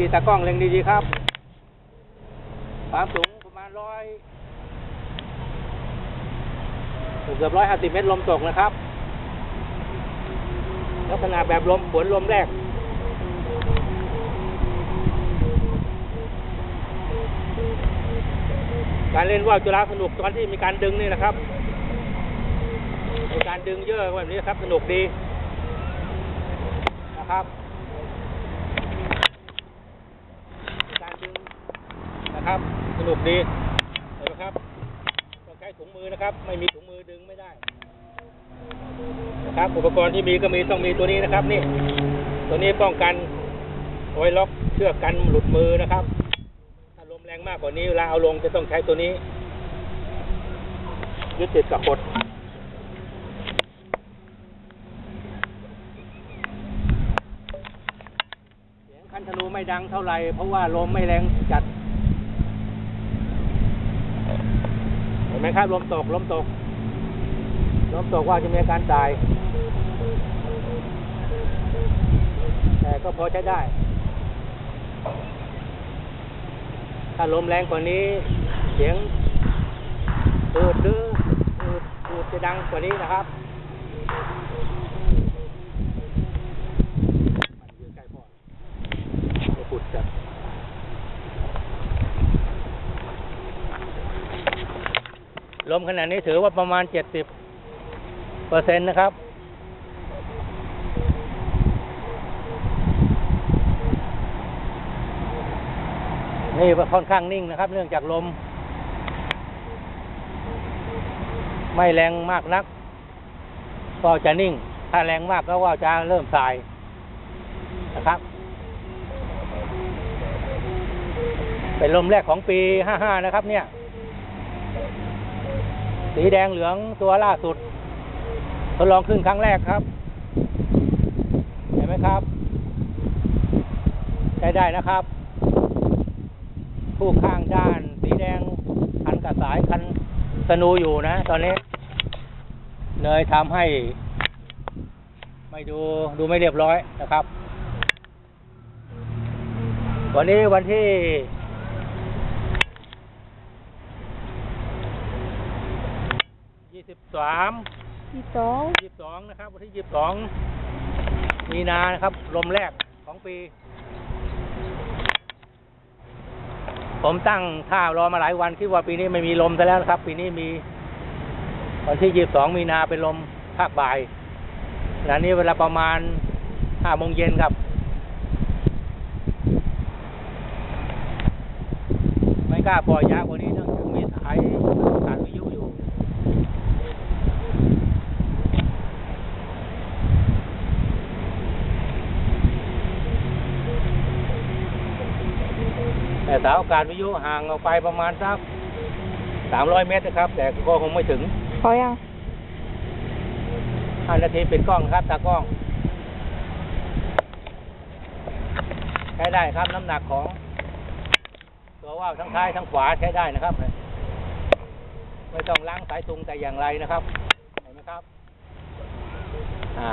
ดีๆตากล้องเล็งดีๆครับ ความสูงประมาณร้อยเกือบร้อยห้าสิบเมตรลมตกนะครับ ลักษณะแบบลมฝนลมแรกการเล่นว่าวจุฬาสนุกตอนที่มีการดึงนี่นะครับ มีการดึงเยอะแบบนี้ครับ สนุกดีนะครับมีการดึง นะครับ สนุกดีเห็นไหมครับต้องใช้ถุงมือนะครับ ไม่มีถุงมือดึงไม่ได้ นะครับ อุปกรณ์ที่มีก็มีต้องมีตัวนี้นะครับ นี่ ตัวนี้ป้องกันไว้ล็อกเชือกกันหลุดมือนะครับถ้าลมแรงมากกว่านี้เวลาเอาลงจะต้องใช้ตัวนี้ยึดติดกับกดเสียงคันธนูไม่ดังเท่าไหร่เพราะว่าลมไม่แรงจัด ไหมครับลมตกลมตกลมตกว่าจะมีอาการตาย แต่ก็พอใช้ได้ ถ้าลมแรงกว่านี้ เสียงอืดหรืออืดอืดจะดังกว่านี้นะครับ มันอยู่ใกล้พ่อจะขุดจัด ลมขนาดนี้ถือว่าประมาณเจ็ดสิบเปอร์เซ็นต์นะครับ นี่ค่อนข้างนิ่งนะครับ เนื่องจากลม ไม่แรงมากนัก ก็จะนิ่ง ถ้าแรงมากก็ว่าจะเริ่มสายนะครับ เป็นลมแรกของปี55นะครับเนี่ย สีแดงเหลืองตัวล่าสุด ทดลองขึ้นครั้งแรกครับ เห็นไหมครับใช้ได้นะครับ ผู้ข้างด้านสีแดงคันกระสายคันสนูอยู่นะ ตอนนี้ เลยทำให้ ไม่ดูดูไม่เรียบร้อยนะครับ วันนี้วันที่ ยี่ สิบสามที่สองยี่สิบสองนะครับ วันที่ยี่สิบสองมีนานะครับ ลมแรกของปี ผมตั้งท่ารอมาหลายวันคิดว่าปีนี้ไม่มีลมซะแล้วนะครับ ปีนี้มี วันที่ยี่สิบสองมีนาเป็นลมภาคบ่ายขณะนี้เวลาประมาณห้าโมงเย็นครับไม่กล้าปล่อยยาวกว่านี้ แต่สาวอากาศวิทยุห่างออกไปประมาณสักสามร้อยเมตรนะครับ แต่ก็คงไม่ถึงพอยังห้านาทีปิดกล้องครับตากล้องใช้ได้ครับน้ำหนักของ ตัวว่าวทั้งซ้ายทั้งขวาใช้ได้นะครับ ไม่ต้องล้างสายตุงแต่อย่างไรนะครับเห็นไหมครับ อ่า